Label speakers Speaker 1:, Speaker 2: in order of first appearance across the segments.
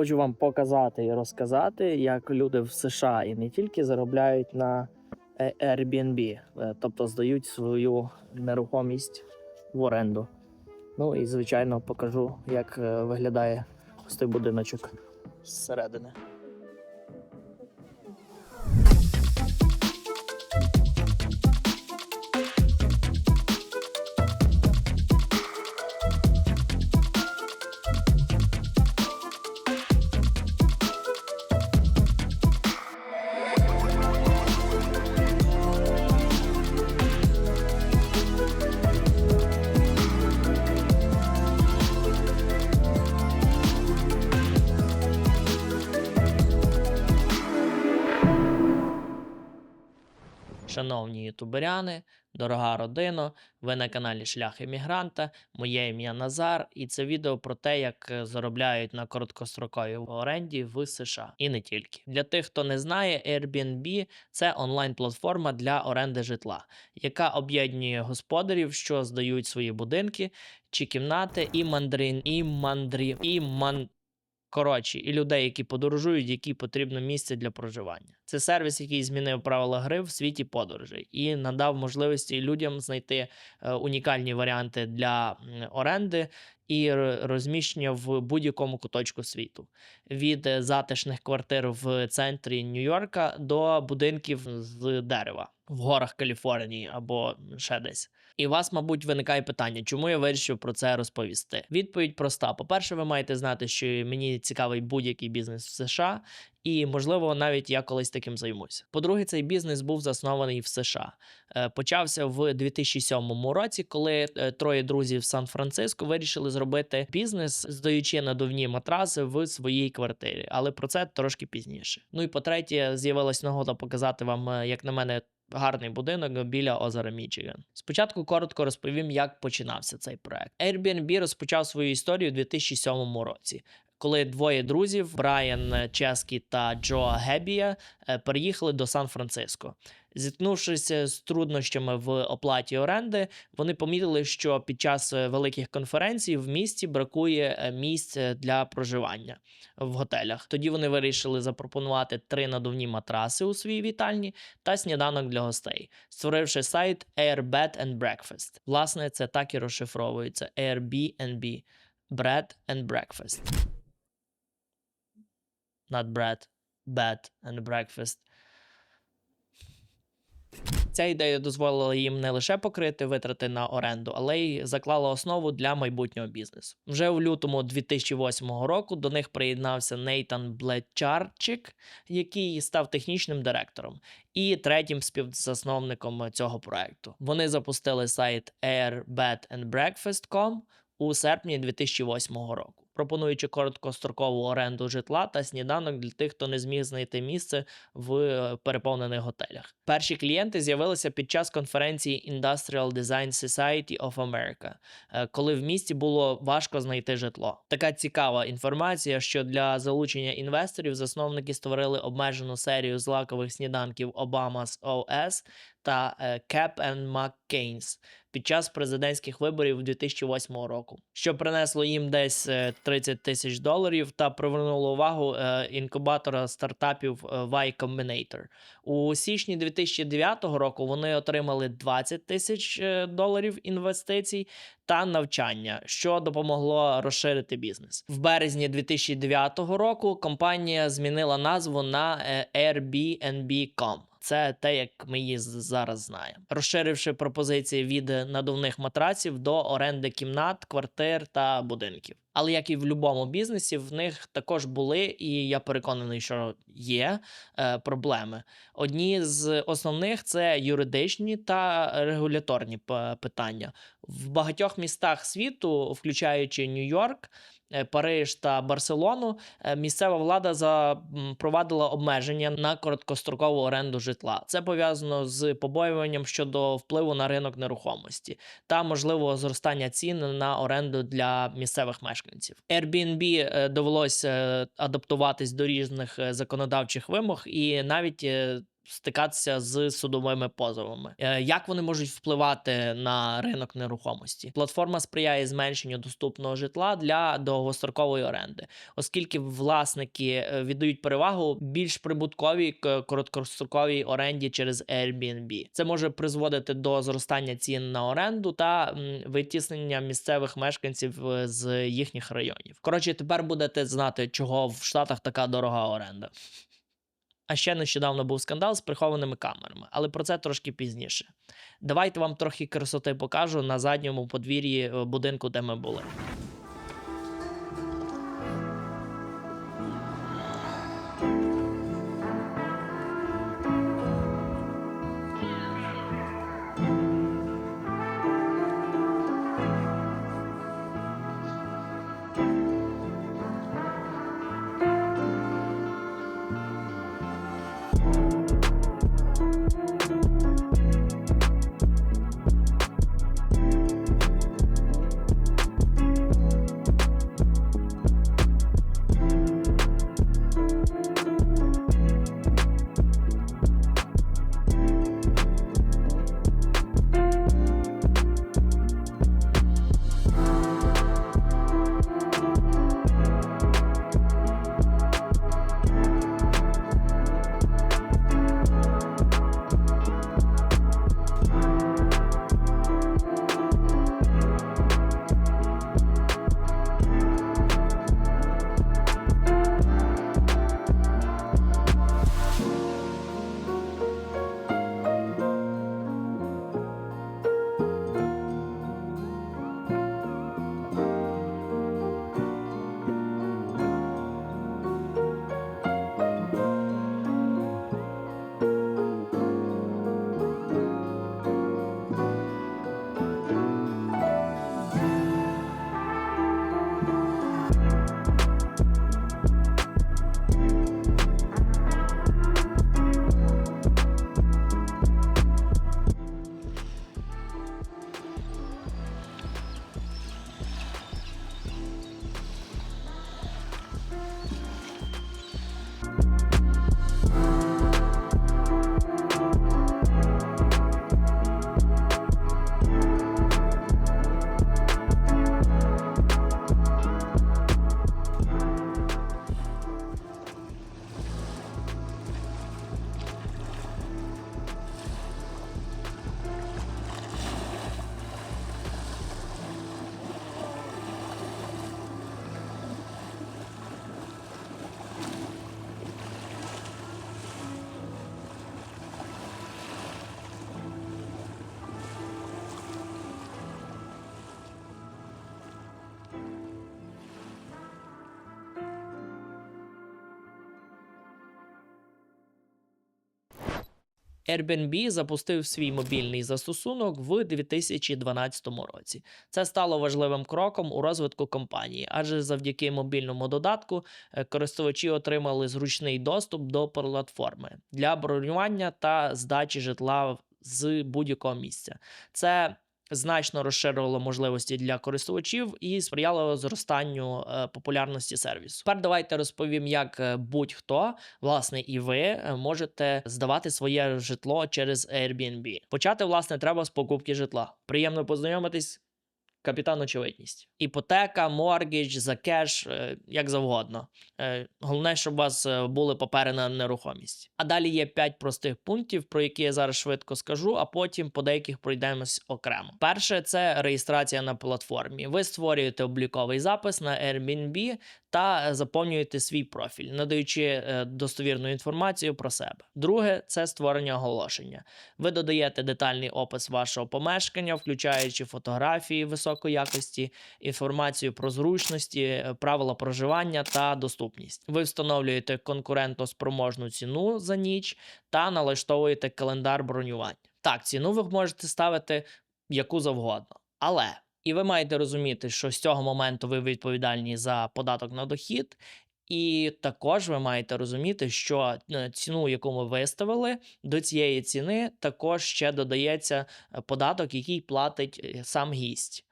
Speaker 1: Хочу вам показати і розказати, як люди в США і не тільки заробляють на е, Airbnb, е, тобто здають свою нерухомість в оренду. Ну і звичайно покажу, як е, виглядає ось будиночок зсередини. Шановні ютуберяни, дорога родино, ви на каналі Шлях Емігранта. Моє ім'я Назар, і це відео про те, як е, заробляють на короткостроковій оренді в США. І не тільки. Для тих, хто не знає, Airbnb – це онлайн-платформа для оренди житла, яка об'єднує господарів, що здають свої будинки чи кімнати, і мандрин, і мандрів, і ман. Коротше, і людей, які подорожують, які потрібно місце для проживання. Це сервіс, який змінив правила гри в світі подорожей і надав можливості людям знайти е, унікальні варіанти для оренди і розміщення в будь-якому куточку світу. Від е, затишних квартир в центрі Нью-Йорка до будинків з дерева в горах Каліфорнії або ще десь. І у вас, мабуть, виникає питання, чому я вирішив про це розповісти? Відповідь проста: по-перше, ви маєте знати, що мені цікавий будь-який бізнес в США, і можливо, навіть я колись таким займуся. По-друге, цей бізнес був заснований в США. Е, Почався в 2007 році, коли е, троє друзів з Сан-Франциско вирішили зробити бізнес, здаючи надувні матраси в своїй квартирі. Але про це трошки пізніше. Ну і по-третє, з'явилась нагода показати вам, е, як на мене, гарний будинок біля озера Мічиган. Спочатку коротко розповім, як починався цей проект. Airbnb розпочав свою історію у 2007 році. Коли двоє друзів Брайан Ческі та Джо Гебія е, переїхали до Сан-Франциско. Зіткнувшися з труднощами в оплаті оренди, вони помітили, що під час е, великих конференцій в місті бракує е, місць е, для проживання в готелях. Тоді вони вирішили запропонувати три надувні матраси у своїй вітальні та сніданок для гостей, створивши сайт Airbed and Breakfast. Власне, це так і розшифровується Airbnb – Bread and Breakfast. Not bread, bed and breakfast. Ця ідея дозволила їм не лише покрити витрати на оренду, але й заклала основу для майбутнього бізнесу. Вже у лютому 2008 року до них приєднався Нейтан Блечарчик, який став технічним директором і третім співзасновником цього проекту. Вони запустили сайт airbedandbreakfast.com у серпні 2008 року. Пропонуючи короткострокову оренду житла та сніданок для тих, хто не зміг знайти місце в е, переповнених готелях. Перші клієнти з'явилися під час конференції Industrial Design Society of America, е, коли в місті було важко знайти житло. Така цікава інформація, що для залучення інвесторів засновники створили обмежену серію злакових сніданків Obama's OS та е, Cap and McCain's під час президентських виборів 2008 року, що принесло їм десь е, 30 тисяч доларів та привернуло увагу е, інкубатора стартапів е, Y Combinator. У січні 2009 року вони отримали 20 тисяч е, доларів інвестицій та навчання, що допомогло розширити бізнес. В березні 2009 року компанія змінила назву на е, Airbnb.com. Це те, як ми її зараз знаємо, розширивши пропозиції від надувних матраців до оренди кімнат, квартир та будинків. Але як і в будь-якому бізнесі, в них також були, і я переконаний, що є е, проблеми. Одні з основних це юридичні та регуляторні питання в багатьох містах світу, включаючи Нью-Йорк. Е, Париж та Барселону, е, місцева влада запровадила обмеження на короткострокову оренду житла. Це пов'язано з побоюванням щодо впливу на ринок нерухомості та можливого зростання цін на оренду для місцевих мешканців. Airbnb е, довелося е, адаптуватись до різних законодавчих вимог і навіть стикатися з судовими позовами. Е, Як вони можуть впливати на ринок нерухомості? Платформа сприяє зменшенню доступного житла для довгострокової оренди, оскільки власники е, віддають перевагу більш прибутковій короткостроковій оренді через Airbnb. Це може призводити до зростання цін на оренду та витіснення місцевих мешканців е, з їхніх районів. Коротше, тепер будете знати, чого в Штатах така дорога оренда. А ще нещодавно був скандал з прихованими камерами, але про це трошки пізніше. Давайте вам трохи красоти покажу на задньому подвір'ї е, будинку, де ми були. Airbnb запустив свій мобільний застосунок в 2012 році. Це стало важливим кроком у розвитку компанії, адже завдяки мобільному додатку е, користувачі отримали зручний доступ до платформи для бронювання та здачі житла з будь-якого місця. Це значно розширило можливості для користувачів і сприяло зростанню е, популярності сервісу. Тепер давайте розповім, як е, будь-хто, власне, і ви е, можете здавати своє житло через Airbnb. Почати, власне, треба з покупки житла. Приємно познайомитись. Капітан очевидність. Іпотека, моргідж, за кеш, е, як завгодно. Е, Головне, щоб у вас е, були папери на нерухомість. А далі є 5 простих пунктів, про які я зараз швидко скажу, а потім по деяких пройдемось окремо. Перше це реєстрація на платформі. Ви створюєте обліковий запис на Airbnb та заповнюєте свій профіль, надаючи е, достовірну інформацію про себе. Друге це створення оголошення. Ви додаєте детальний опис вашого помешкання, включаючи фотографії високої якості, інформацію про зручності, е, правила проживання та доступність. Ви встановлюєте конкурентоспроможну ціну за ніч та налаштовуєте календар бронювання. Так, ціну ви можете ставити яку завгодно, але. І ви маєте розуміти, що з цього моменту ви відповідальні за податок на дохід, і також ви маєте розуміти, що е, ціну, яку ми виставили, до цієї ціни також ще додається е, податок, який платить е, сам гість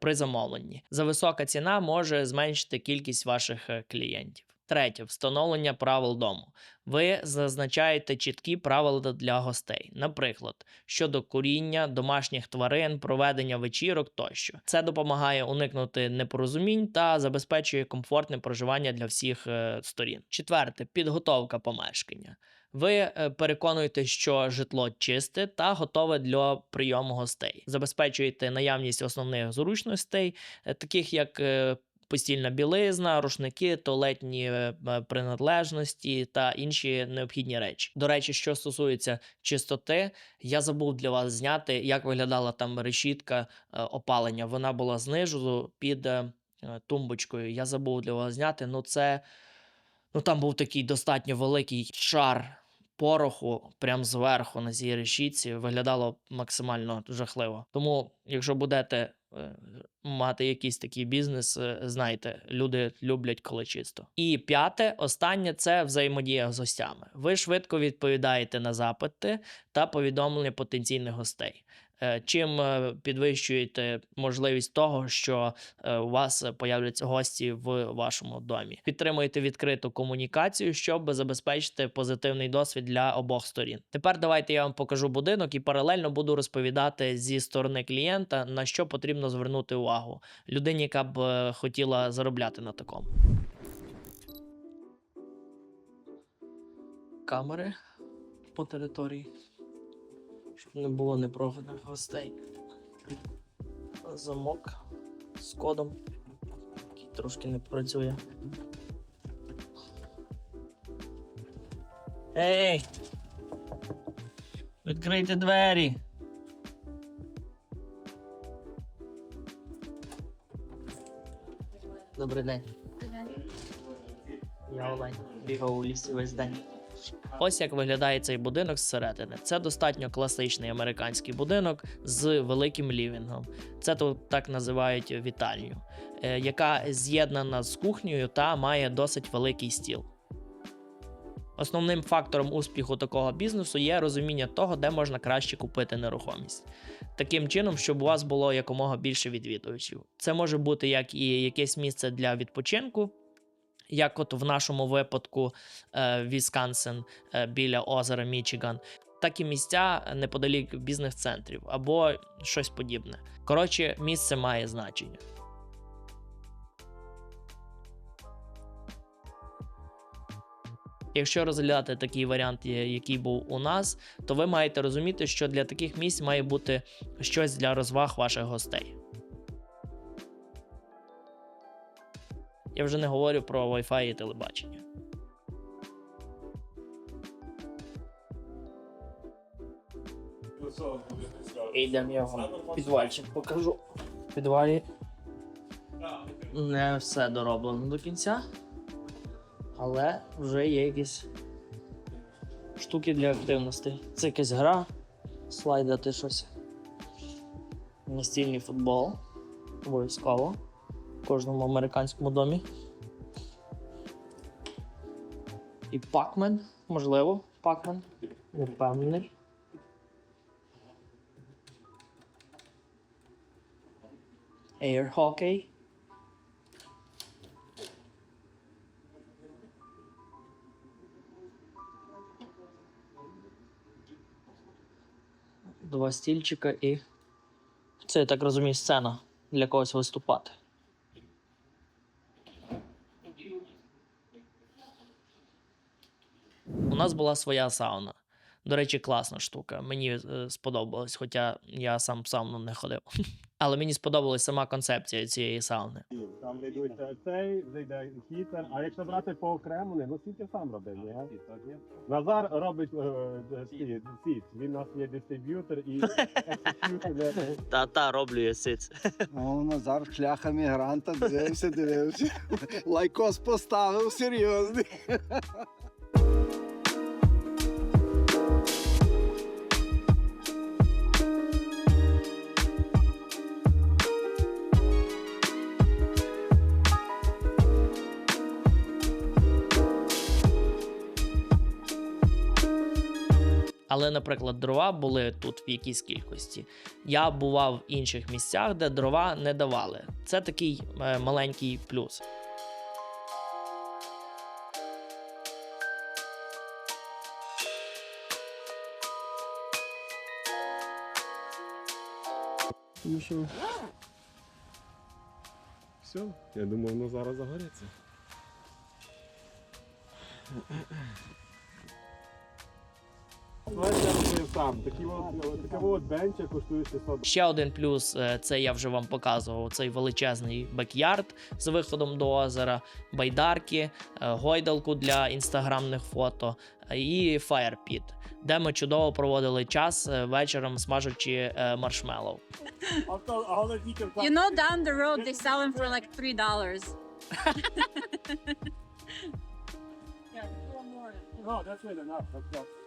Speaker 1: при замовленні. За висока ціна може зменшити кількість ваших клієнтів. Третє встановлення правил дому. Ви зазначаєте чіткі правила для гостей, наприклад, щодо куріння, домашніх тварин, проведення вечірок тощо. Це допомагає уникнути непорозумінь та забезпечує комфортне проживання для всіх е, сторін. Четверте підготовка помешкання. Ви е, переконуєте, що житло чисте та готове для прийому гостей. Забезпечуєте наявність основних зручностей, е, таких як е, постільна білизна, рушники, туалетні е, е, принадлежності та інші необхідні речі. До речі, що стосується чистоти, я забув для вас зняти, як виглядала там решітка е, опалення. Вона була знизу під тумбочкою. Я забув для вас зняти. Ну, це ну там був такий достатньо великий шар пороху прямо зверху на цій решітці. Виглядало максимально жахливо. Тому, якщо будете е, мати якийсь такий бізнес, е, знайте, люди люблять, коли чисто. І п'яте, останнє це взаємодія з гостями. Ви швидко відповідаєте на запити та повідомлення потенційних гостей. Е, Чим е, підвищуєте можливість того, що е, у вас появляться гості в вашому домі. Підтримуйте відкриту комунікацію, щоб забезпечити позитивний досвід для обох сторін. Тепер давайте я вам покажу будинок і паралельно буду розповідати зі сторони клієнта, на що потрібно звернути увагу людині, яка б хотіла заробляти на такому. Камери по території, щоб не було непроханих гостей. Замок з кодом, який трошки не працює. Ей! Відкрийте двері! Добрий день. Я Олень. Бігав у лісі весь день. Ось як виглядає цей будинок зсередини. Це достатньо класичний американський будинок з великим лівінгом. Це тут так називають вітальню, е, яка з'єднана з кухнею та має досить великий стіл. Основним фактором успіху такого бізнесу є розуміння того, де можна краще купити нерухомість. Таким чином, щоб у вас було якомога більше відвідувачів. Це може бути як і якесь місце для відпочинку, як от в нашому випадку е, Вісконсин е, біля озера Мічиган, так і місця неподалік бізнес-центрів або щось подібне. Коротше, місце має значення. Якщо розглядати такий варіант, який був у нас, то ви маєте розуміти, що для таких місць має бути щось для розваг ваших гостей. Я вже не говорю про Wi-Fi і телебачення. Йдемо я вам підвальчик покажу. В підвалі не все дороблено до кінця, але вже є якісь штуки для активності. Це якась гра, слайдати щось. Настільний футбол. Обов'язково кожному американському домі. І Пакмен, можливо, Пакмен. Не впевнений. Air Hockey. Два стільчика і. Це, я так розумію, сцена для когось виступати. Нас була своя сауна. До речі, класна штука. Мені е, сподобалось, хоча я сам в сауну не ходив. Але мені сподобалась сама концепція цієї сауни.
Speaker 2: Там йдуть цей, зайде хітер, а якщо брати по окремо, не, ну скільки сам робив, ні? Назар робить е, е, ці, ці, він у нас є дистриб'ютор і.
Speaker 1: Та та роблю я сиць.
Speaker 3: О, Назар шляха мігранта, дивився, дивився. Лайкос поставив серйозний.
Speaker 1: але, наприклад, дрова були тут в якійсь кількості. Я бував в інших місцях, де дрова не давали. Це такий е, маленький плюс.
Speaker 2: Ну що, все, я думаю, воно зараз загориться. Ось я робив сам. Такі от, таке от бенча коштує 600
Speaker 1: Ще один плюс е, це я вже вам показував цей величезний бекярд з виходом до озера, байдарки, е, гойдалку для інстаграмних фото е, і фаєрпіт, де ми чудово проводили час вечором, смажучи маршмеллоу.
Speaker 4: You know, down the road they sell them for like three dollars.
Speaker 2: No, that's good enough. That's enough.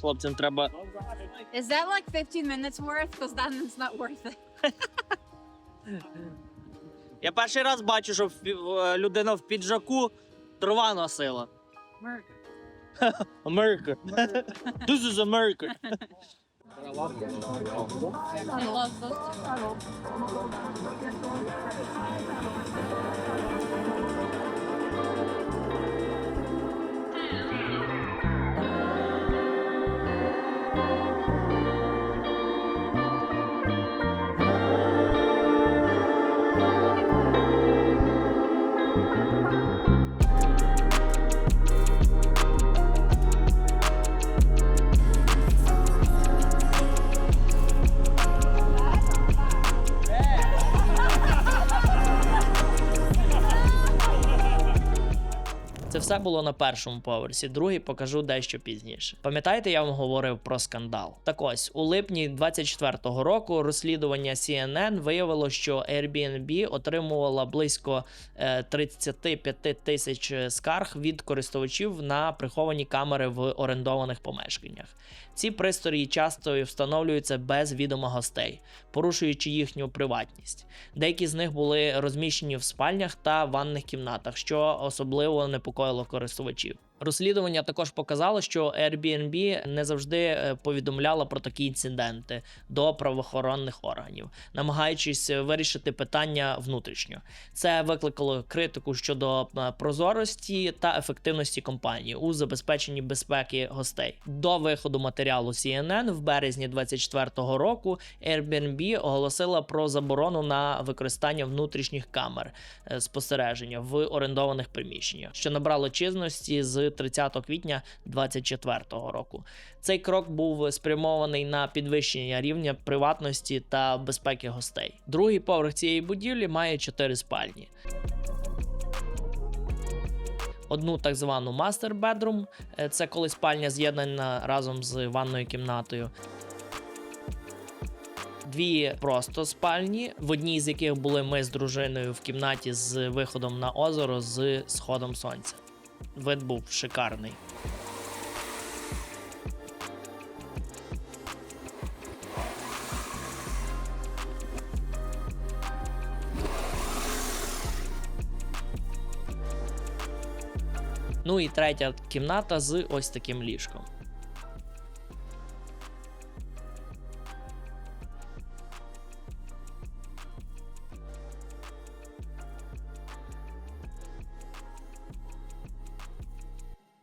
Speaker 1: Хлопцям треба
Speaker 4: Is that like 15 minutes worth? Because then it's not worth it.
Speaker 1: Я перший раз бачу, що людина в піджаку дрова носила. America. This is America.
Speaker 4: I love those.
Speaker 1: Все було на першому поверсі. Другий покажу дещо пізніше. Пам'ятаєте, я вам говорив про скандал? Так ось у липні 24-го року розслідування CNN виявило, що Airbnb отримувала близько е, 35 тисяч скарг від користувачів на приховані камери в орендованих помешканнях. Ці пристрої часто встановлюються без відома гостей, порушуючи їхню приватність. Деякі з них були розміщені в спальнях та ванних кімнатах, що особливо непокоїло користувачів. Розслідування також показало, що Airbnb не завжди е, повідомляла про такі інциденти до правоохоронних органів, намагаючись вирішити питання внутрішньо. Це викликало критику щодо е, прозорості та ефективності компанії у забезпеченні безпеки гостей. До виходу матеріалу CNN в березні 24-го року Airbnb оголосила про заборону на використання внутрішніх камер е, спостереження в орендованих приміщеннях, що набрало чинності з 30 квітня 24-го року. Цей крок був спрямований на підвищення рівня приватності та безпеки гостей. Другий поверх цієї будівлі має чотири спальні. Одну так звану bedroom, е, це коли спальня з'єднана разом з ванною кімнатою. Дві просто спальні, в одній з яких були ми з дружиною в кімнаті з виходом на озеро з сходом сонця. Вид був шикарний. Ну і третя кімната з ось таким ліжком.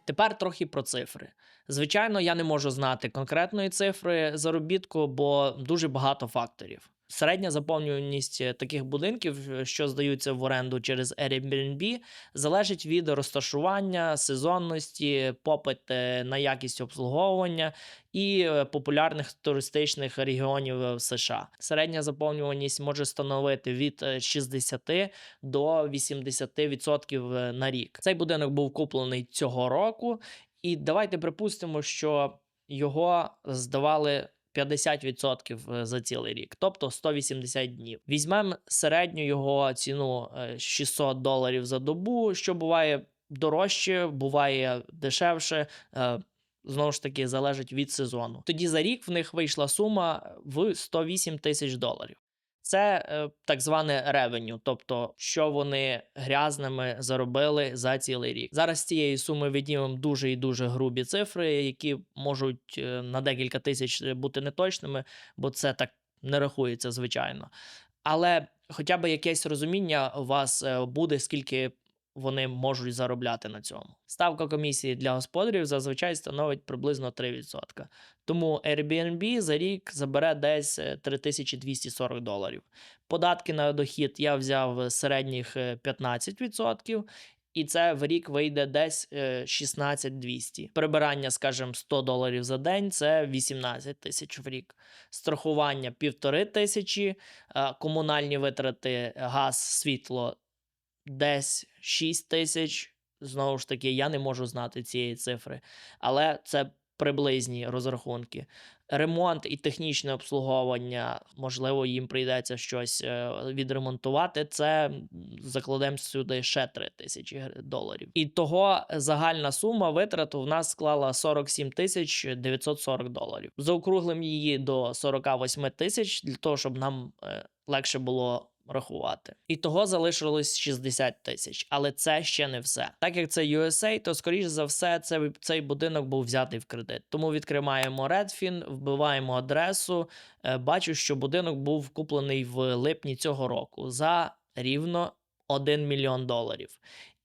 Speaker 1: Тепер трохи про цифри. Звичайно, я не можу знати конкретної цифри заробітку, бо дуже багато факторів. Середня заповнюваність е, таких будинків, е, що здаються в оренду через Airbnb, залежить від розташування, сезонності, попит е, на якість обслуговування і популярних туристичних регіонів в США. Середня заповнюваність може становити від е, 60 до 80% е, на рік. Цей будинок був куплений цього року, і давайте припустимо, що його здавали 50% е, за цілий рік, тобто 180 днів. Візьмемо середню його ціну е, 600 доларів за добу, що буває дорожче, буває дешевше. е, Знову ж таки, залежить від сезону. Тоді за рік в них вийшла сума в 108 тисяч доларів. Це е, так зване ревеню, тобто що вони грязними заробили за цілий рік. Зараз з цієї суми віднімемо дуже і дуже грубі цифри, які можуть е, на декілька тисяч бути неточними, бо це так не рахується, звичайно. Але хоча б якесь розуміння у вас е, буде, скільки вони можуть заробляти на цьому. Ставка комісії для господарів зазвичай становить приблизно 3%. Тому Airbnb за рік забере десь е, 3240 доларів. Податки на дохід я взяв середніх е, 15%. І це в рік вийде десь е, 16200. Прибирання, скажімо, 100 доларів за день це 18 тисяч в рік. Страхування півтори тисячі, е, комунальні витрати, газ, світло десь 6 тисяч. Знову ж таки, я не можу знати цієї цифри, але це приблизні розрахунки. Ремонт і технічне обслуговування, можливо, їм прийдеться щось е, відремонтувати. Це закладемо сюди ще 3 тисячі доларів. І того загальна сума витрату в нас склала 47 тисяч 940 доларів. Заокруглим її до 48 тисяч для того, щоб нам е, легше було рахувати. І того залишилось 60 тисяч, але це ще не все. Так як це USA, то скоріш за все це, цей будинок був взятий в кредит. Тому відкриваємо Redfin, вбиваємо адресу. Е, Бачу, що будинок був куплений в липні цього року за рівно 1 мільйон доларів.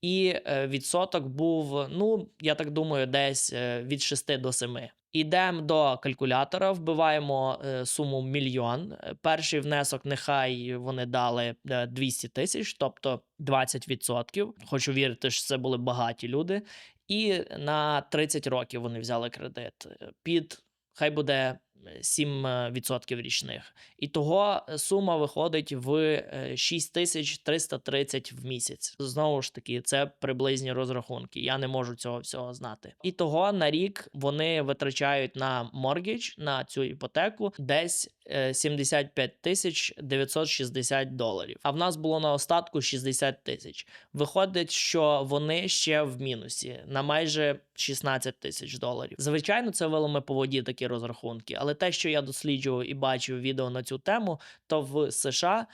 Speaker 1: І е, відсоток був, ну я так думаю, десь е, від 6 до 7. Ідемо до калькулятора, вбиваємо е, суму мільйон. Е, Перший внесок нехай вони дали е, 200 тисяч, тобто 20%. Хочу вірити, що це були багаті люди. І на 30 років вони взяли кредит е, під хай буде е, 7% річних. І того е, сума виходить в е, 6330 в місяць. Знову ж таки, це приблизні розрахунки. Я не можу цього всього знати. І того на рік вони витрачають на моргідж, на цю іпотеку десь е, 75 тисяч 960 доларів. А в нас було на остатку 60 тисяч. Виходить, що вони ще в мінусі на майже 16 тисяч доларів. Звичайно, це велами по воді такі розрахунки, але те, що я досліджував і бачив відео на цю тему, то в США.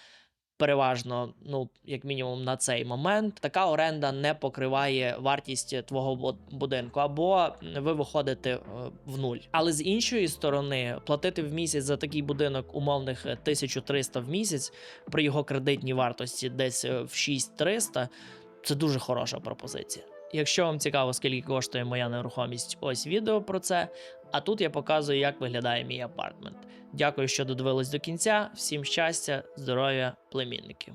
Speaker 1: Переважно, ну як мінімум на цей момент, така оренда не покриває вартість твого будинку, або ви виходите е, в нуль. Але з іншої сторони, платити в місяць за такий будинок умовних е, 1300 в місяць при його кредитній вартості десь е, в 6300, це дуже хороша пропозиція. Якщо вам цікаво, скільки коштує моя нерухомість, ось відео про це. А тут я показую, як виглядає мій апартмент. Дякую, що додивились до кінця. Всім щастя, здоров'я, племінники.